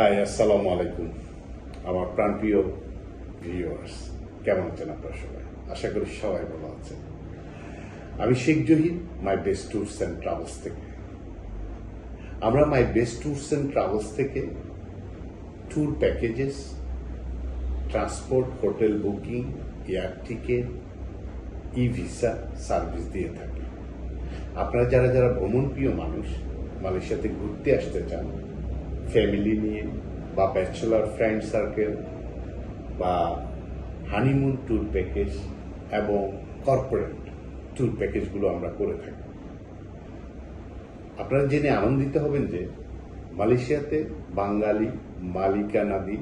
High আসসালামু আলাইকুম আমার প্রাণপ্রিয় ভিউয়ার্স কেমন আছেন আপনারা সবাই? আশা করি সবাই ভালো আছেন। আমি Sheikh Zahir my best tours and travels থেকে। আমরা my best tours and travels থেকে tour packages transport hotel booking air ticket e visa service দিয়ে থাকি। আপনারা যারা যারা ভ্রমণপ্রিয় মানুষ, মালয়েশিয়াতে ঘুরতে আসতে চান ফ্যামিলি নিয়ে বা ব্যাচেলার ফ্রেন্ড সার্কেল বা হানিমুন ট্যুর প্যাকেজ এবং কর্পোরেট ট্যুর প্যাকেজগুলো আমরা করে থাকি। আপনারা জেনে আনন্দিত হবেন যে মালয়েশিয়াতে Bengali মালিকানাদি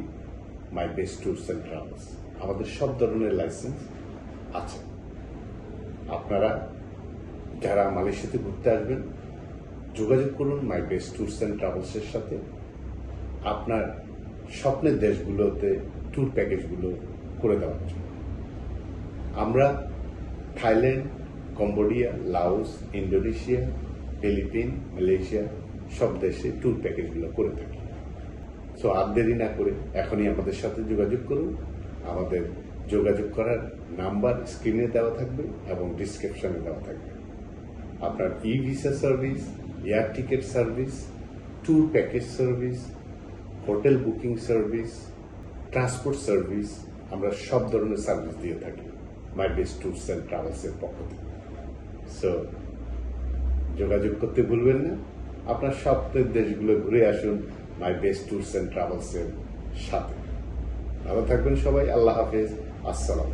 my best tours and travels আমাদের সব ধরনের লাইসেন্স আছে। আপনারা যারা মালয়েশিয়াতে ঘুরতে আসবেন, যোগাযোগ করুন মাই বেস্ট ট্যুরস অ্যান্ড ট্রাভেলসের সাথে। আপনার স্বপ্নের দেশগুলোতে ট্যুর প্যাকেজগুলো করে দেওয়ার জন্য আমরা Thailand, Cambodia, Laos, Indonesia, Philippine, Malaysia সব দেশে ট্যুর প্যাকেজগুলো করে থাকি। সো আর দেরি না করে এখনই আমাদের সাথে যোগাযোগ করুন। আমাদের যোগাযোগ করার নাম্বার স্ক্রিনে দেওয়া থাকবে এবং ডিসক্রিপশনে দেওয়া থাকবে। আপনার e visa service air ticket service tour package service hotel booking service, transport service, আমরা সব ধরনের সার্ভিস দিয়ে থাকি, মাই বেস্ট ট্যুরস অ্যান্ড ট্রাভেলসের পক্ষ থেকে। সো যোগাযোগ করতে ভুলবেন না। আপনার সব দেশগুলো ঘুরে আসুন মাই বেস্ট ট্যুরস অ্যান্ড ট্রাভেলসের সাথে। ভালো থাকবেন সবাই, আল্লাহ হাফেজ, আসসালাম